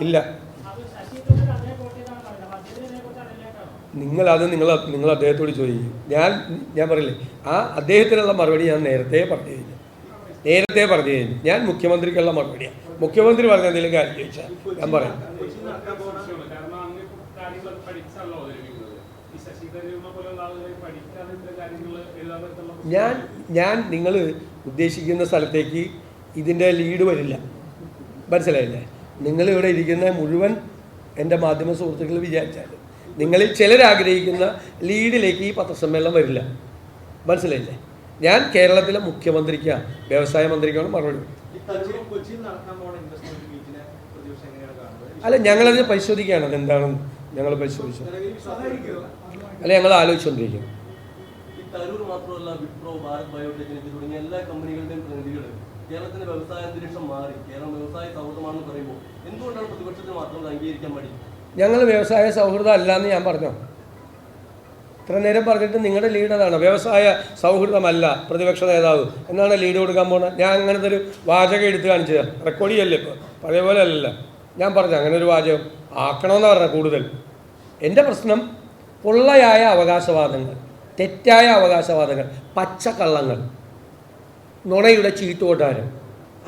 ഇല്ല. നിങ്ങളത് നിങ്ങൾ നിങ്ങൾ അദ്ദേഹത്തോട് ചോദിക്കും. ഞാൻ ഞാൻ പറയില്ലേ ആ അദ്ദേഹത്തിനുള്ള മറുപടി ഞാൻ നേരത്തെ പറഞ്ഞു കഴിഞ്ഞു നേരത്തെ പറഞ്ഞു കഴിഞ്ഞു ഞാൻ മുഖ്യമന്ത്രിക്കുള്ള മറുപടിയാണ് മുഖ്യമന്ത്രി പറഞ്ഞ എന്തെങ്കിലും കാര്യം ചോദിച്ചാൽ ഞാൻ പറയാം. ഞാൻ ഞാൻ നിങ്ങൾ ഉദ്ദേശിക്കുന്ന സ്ഥലത്തേക്ക് ഇതിന്റെ ലീഡ് വരില്ല. മനസ്സിലായില്ലേ? നിങ്ങളിവിടെ ഇരിക്കുന്ന മുഴുവൻ എന്റെ മാധ്യമ സുഹൃത്തുക്കൾ വിചാരിച്ചാൽ നിങ്ങളിൽ ചിലരാഗ്രഹിക്കുന്ന ലീഡിലേക്ക് ഈ പത്രസമ്മേളനം വരില്ല. മനസ്സിലായില്ലേ? ഞാൻ കേരളത്തിലെ മുഖ്യമന്ത്രിക്ക് വ്യവസായ മന്ത്രിക്കാണ് മറുപടി അല്ല ഞങ്ങളത് പരിശോധിക്കുകയാണ്. അതെന്താണെന്ന് ഞങ്ങൾ പരിശോധിച്ചു അല്ല ഞങ്ങൾ ആലോചിച്ചുകൊണ്ടിരിക്കുന്നു തരൂർ മാത്രമല്ല വിപ്രോ ഭാരത് ബയോടെക് തുടങ്ങിയ എല്ലാ കമ്പനികളുടെയും പ്രതിനിധികൾ കേരളത്തിന്റെ വ്യവസായ അന്തരീക്ഷം മാറി. കേരളം വ്യവസായ സൗഹൃദമാണെന്ന് പറയുമ്പോൾ എന്തുകൊണ്ടാണ് പ്രതിപക്ഷത്തിന് മാത്രം അംഗീകരിക്കാൻ മടി? ഞങ്ങൾ വ്യവസായ സൗഹൃദം അല്ല എന്ന് ഞാൻ പറഞ്ഞു? ഇത്ര നേരം പറഞ്ഞിട്ട് നിങ്ങളുടെ ലീഡ് അതാണ്. വ്യവസായ സൗഹൃദമല്ല പ്രതിപക്ഷ നേതാവ്. എന്നാണ് ലീഡ് കൊടുക്കാൻ പോകുന്നത് ഞാൻ അങ്ങനത്തെ ഒരു വാചകം എടുത്ത് കാണിച്ചത്. റെക്കോർഡ് ചെയ്യല്ലേ ഇപ്പോൾ പഴയ പോലെ അല്ലല്ലോ. ഞാൻ പറഞ്ഞു അങ്ങനെ ഒരു വാചകം? ആക്കണമെന്ന് പറഞ്ഞ കൂടുതൽ. എന്റെ പ്രശ്നം പൊള്ളയായ അവകാശവാദങ്ങൾ തെറ്റായ അവകാശവാദങ്ങൾ പച്ചക്കള്ളങ്ങൾ. നുണയുടെ ചീട്ടുകൊട്ടാരം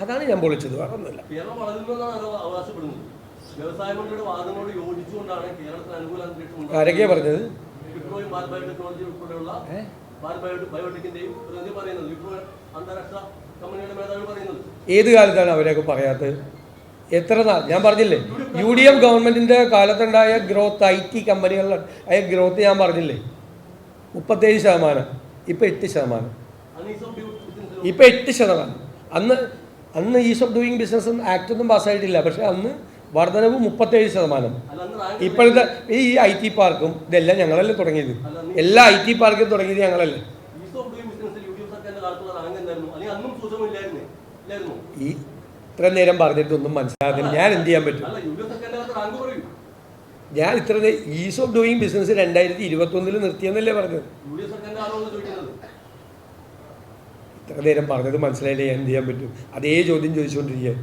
അതാണ് ഞാൻ പൊളിച്ചത് വേറൊന്നുമില്ല. കേരളം വളരുന്നതാണ് അവർ അവകാശപ്പെടുന്നത്? വ്യവസായ മന്ത്രിയുടെ വാദങ്ങളോട് യോജിച്ചുകൊണ്ടാണ് കേരളത്തിന് അനുകൂല അന്തരീക്ഷം ആരൊക്കെയാ പറഞ്ഞത്? വിപ്രോയും ഉൾപ്പെടെയുള്ള ബയോടെക്കിന്റെയും പ്രതിനിധി പറയുന്നത്? വിപ്രോ അന്താരാഷ്ട്ര കമ്പനിയുടെ മേധാവി പറയുന്നത്. ഏത് കാലത്താണ് അവരെയൊക്കെ പറയാത്തത്? എത്ര നാൾ ഞാൻ പറഞ്ഞില്ലേ യു ഡി എഫ് ഗവൺമെന്റിന്റെ കാലത്തുണ്ടായ ഗ്രോത്ത് ഐ ടി കമ്പനികളുടെ ആയ ഗ്രോത്ത് ഞാൻ പറഞ്ഞില്ലേ മുപ്പത്തേഴ് ശതമാനം ഇപ്പം എട്ട് ശതമാനം. അന്ന് ഈസ് ഓഫ് ഇപ്പം എട്ട് ശതമാനം. അന്ന് അന്ന് ease of doing business act ഒന്നും പാസ്സായിട്ടില്ല പക്ഷേ അന്ന് വർധനവ് മുപ്പത്തേഴ് ശതമാനം. ഇപ്പോഴത്തെ ഈ ഐ ടി പാർക്കും ഇതെല്ലാം ഞങ്ങളല്ലേ തുടങ്ങിയത്. എല്ലാ ഐ ടി പാർക്കും തുടങ്ങിയത് ഞങ്ങളല്ലേ. ഈ ഇത്ര നേരം പറഞ്ഞിട്ടൊന്നും മനസ്സിലാകുന്നില്ല ഞാൻ എന്ത് ചെയ്യാൻ പറ്റും? ഞാൻ ഇത്ര ഈസ് ഓഫ് ഡൂയിങ് ബിസിനസ് രണ്ടായിരത്തി ഇരുപത്തി ഒന്നിൽ നിർത്തിയെന്നല്ലേ പറഞ്ഞത് യു ഡി എഫ് സർക്കാരിന്റെ ആളോട് ചോദിക്കുന്നത് ഇത്ര നേരം പറഞ്ഞത് മനസ്സിലായില്ലേ? ഞാൻ എന്ത് ചെയ്യാൻ പറ്റും? അതേ ചോദ്യം ചോദിച്ചുകൊണ്ടിരിക്കുക.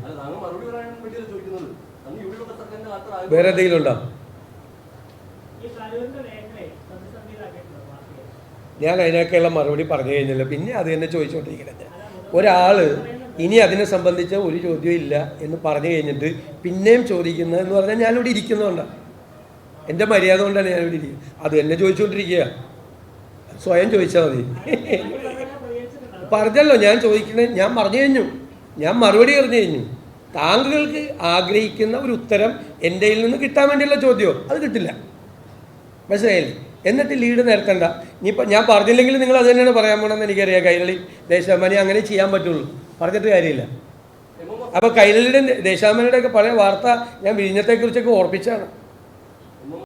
വേറെ എന്തെങ്കിലും ഉണ്ടോ? ഞാൻ അതിനൊക്കെയുള്ള മറുപടി പറഞ്ഞു കഴിഞ്ഞല്ലോ. പിന്നെ അത് തന്നെ ചോദിച്ചുകൊണ്ടിരിക്കുന്നത്. ഒരാൾ ഇനി അതിനെ സംബന്ധിച്ച ഒരു ചോദ്യവും ഇല്ല എന്ന് പറഞ്ഞു കഴിഞ്ഞിട്ട് പിന്നെയും ചോദിക്കുന്നത് എന്ന് പറഞ്ഞാൽ ഞാനിവിടെ ഇരിക്കുന്നതുകൊണ്ടാണ് എന്റെ മര്യാദ കൊണ്ടാണ് ഞാനിവിടെ ഇരിക്കുന്നത്. അത് എന്നെ ചോദിച്ചുകൊണ്ടിരിക്കുക. സ്വയം ചോദിച്ചാൽ മതി. പറഞ്ഞല്ലോ ഞാൻ ചോദിക്കണേ ഞാൻ പറഞ്ഞു കഴിഞ്ഞു. ഞാൻ മറുപടി പറഞ്ഞു കഴിഞ്ഞു. താങ്കൾക്ക് ആഗ്രഹിക്കുന്ന ഒരു ഉത്തരം എന്റെ നിന്ന് കിട്ടാൻ വേണ്ടിയുള്ള ചോദ്യമോ? അത് കിട്ടില്ല. മനസ്സിലായില്ലേ? എന്നിട്ട് ലീഡ് നിരത്തണ്ട ഇനിയിപ്പോൾ ഞാൻ പറഞ്ഞില്ലെങ്കിൽ നിങ്ങൾ അത് തന്നെയാണ് പറയാൻ പോകണമെന്ന് എനിക്കറിയാം. കൈരളി ദേശാഭിമാനി അങ്ങനെ ചെയ്യാൻ പറ്റുള്ളൂ. പറഞ്ഞിട്ട് കാര്യമില്ല. അപ്പോൾ കൈരളിയുടെ ദേശാഭിമാനിയുടെ ഒക്കെ പഴയ വാർത്ത ഞാൻ വിഴിഞ്ഞത്തെക്കുറിച്ചൊക്കെ ഓർപ്പിച്ചാണ്.